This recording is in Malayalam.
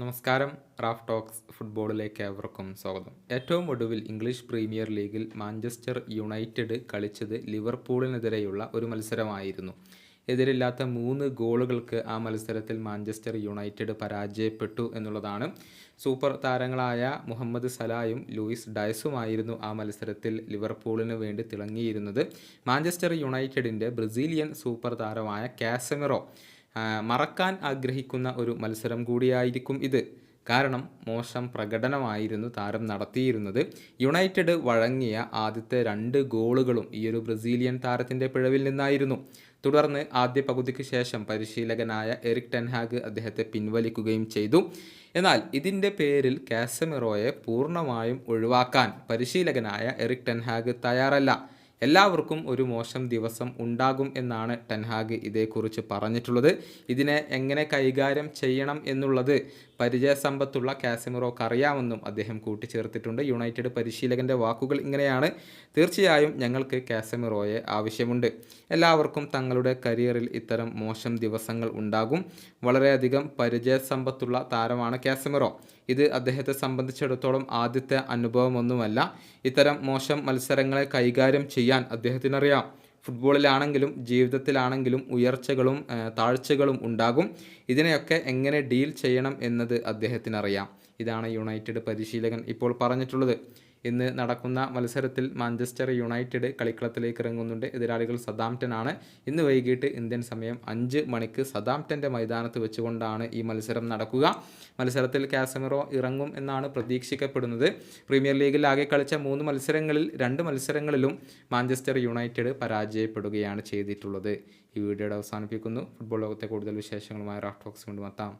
നമസ്കാരം റാഫ് ടോക്സ് ഫുട്ബോളിലേക്ക് ഏവർക്കും സ്വാഗതം. ഏറ്റവും ഒടുവിൽ ഇംഗ്ലീഷ് പ്രീമിയർ ലീഗിൽ മാഞ്ചസ്റ്റർ യുണൈറ്റഡ് കളിച്ചത് ലിവർപൂളിനെതിരെയുള്ള ഒരു മത്സരമായിരുന്നു. എതിരില്ലാത്ത മൂന്ന് ഗോളുകൾക്ക് ആ മത്സരത്തിൽ മാഞ്ചസ്റ്റർ യുണൈറ്റഡ് പരാജയപ്പെട്ടു എന്നുള്ളതാണ്. സൂപ്പർ താരങ്ങളായ മുഹമ്മദ് സലായും ലൂയിസ് ഡയസുമായിരുന്നു ആ മത്സരത്തിൽ ലിവർപൂളിന് വേണ്ടി തിളങ്ങിയിരുന്നത്. മാഞ്ചസ്റ്റർ യുണൈറ്റഡിന്റെ ബ്രസീലിയൻ സൂപ്പർ താരമായ കാസമിറോ മറക്കാൻ ആഗ്രഹിക്കുന്ന ഒരു മത്സരം കൂടിയായിരിക്കും ഇത്. കാരണം മോശം പ്രകടനമായിരുന്നു താരം നടത്തിയിരുന്നത്. യുണൈറ്റഡ് വഴങ്ങിയ ആദ്യത്തെ രണ്ട് ഗോളുകളും ഈ ഒരു ബ്രസീലിയൻ താരത്തിന്റെ പിഴവിൽ നിന്നായിരുന്നു. തുടർന്ന് ആദ്യ പകുതിക്ക് ശേഷം പരിശീലകനായ എറിക് ടെൻഹാഗ് അദ്ദേഹത്തെ പിൻവലിക്കുകയും ചെയ്തു. എന്നാൽ ഇതിന്റെ പേരിൽ കാസമിറോയെ പൂർണമായും ഒഴിവാക്കാൻ പരിശീലകനായ എറിക് ടെൻഹാഗ് തയ്യാറല്ല. എല്ലാവർക്കും ഒരു മോശം ദിവസം ഉണ്ടാകും എന്നാണ് ടെൻഹാഗ് ഇതേക്കുറിച്ച് പറഞ്ഞിട്ടുള്ളത്. ഇതിനെ എങ്ങനെ കൈകാര്യം ചെയ്യണം എന്നുള്ളത് പരിചയസമ്പത്തുള്ള കാസിമറോക്ക് അറിയാമെന്നും അദ്ദേഹം കൂട്ടിച്ചേർത്തിട്ടുണ്ട്. യുണൈറ്റഡ് പരിശീലകന്റെ വാക്കുകൾ ഇങ്ങനെയാണ്. തീർച്ചയായും ഞങ്ങൾക്ക് കാസമിറോയെ ആവശ്യമുണ്ട്. എല്ലാവർക്കും തങ്ങളുടെ കരിയറിൽ ഇത്തരം മോശം ദിവസങ്ങൾ ഉണ്ടാകും. വളരെയധികം പരിചയസമ്പത്തുള്ള താരമാണ് കാസമിറോ. ഇത് അദ്ദേഹത്തെ സംബന്ധിച്ചിടത്തോളം ആദ്യത്തെ അനുഭവമൊന്നുമല്ല. ഇത്തരം മോശം മത്സരങ്ങളെ കൈകാര്യം ചെയ്യാൻ അദ്ദേഹത്തിനറിയാം. ഫുട്ബോളിലാണെങ്കിലും ജീവിതത്തിലാണെങ്കിലും ഉയർച്ചകളും താഴ്ചകളും ഉണ്ടാകും. ഇതിനെയൊക്കെ എങ്ങനെ ഡീൽ ചെയ്യണം എന്നത് അദ്ദേഹത്തിനറിയാം. ഇതാണ് യുണൈറ്റഡ് പരിശീലകൻ ഇപ്പോൾ പറഞ്ഞിട്ടുള്ളത്. ഇന്ന് നടക്കുന്ന മത്സരത്തിൽ മാഞ്ചസ്റ്റർ യുണൈറ്റഡ് കളിക്കളത്തിലേക്ക് ഇറങ്ങുന്നുണ്ട്. എതിരാളികൾ സദാംപ്റ്റൻ ആണ് ഇന്ന് വൈകിട്ട് ഇന്ത്യൻ സമയം അഞ്ച് മണിക്ക് സദാംപ്റ്റന്റെ മൈതാനത്ത് വെച്ചുകൊണ്ടാണ് ഈ മത്സരം നടക്കുക. മത്സരത്തിൽ കാസമിറോ ഇറങ്ങും എന്നാണ് പ്രതീക്ഷിക്കപ്പെടുന്നത്. പ്രീമിയർ ലീഗിൽ ആകെ കളിച്ച മൂന്ന് മത്സരങ്ങളിൽ രണ്ട് മത്സരങ്ങളിലും മാഞ്ചസ്റ്റർ യുണൈറ്റഡ് പരാജയപ്പെടുകയാണ് ചെയ്തിട്ടുള്ളത്. ഈ വീഡിയോയുടെ അവസാനിപ്പിക്കുന്നു. ഫുട്ബോൾ ലോകത്തെ കൂടുതൽ വിശേഷങ്ങളുമായി റാഫ്റ്റോക്സ് കൊണ്ടുമെത്താം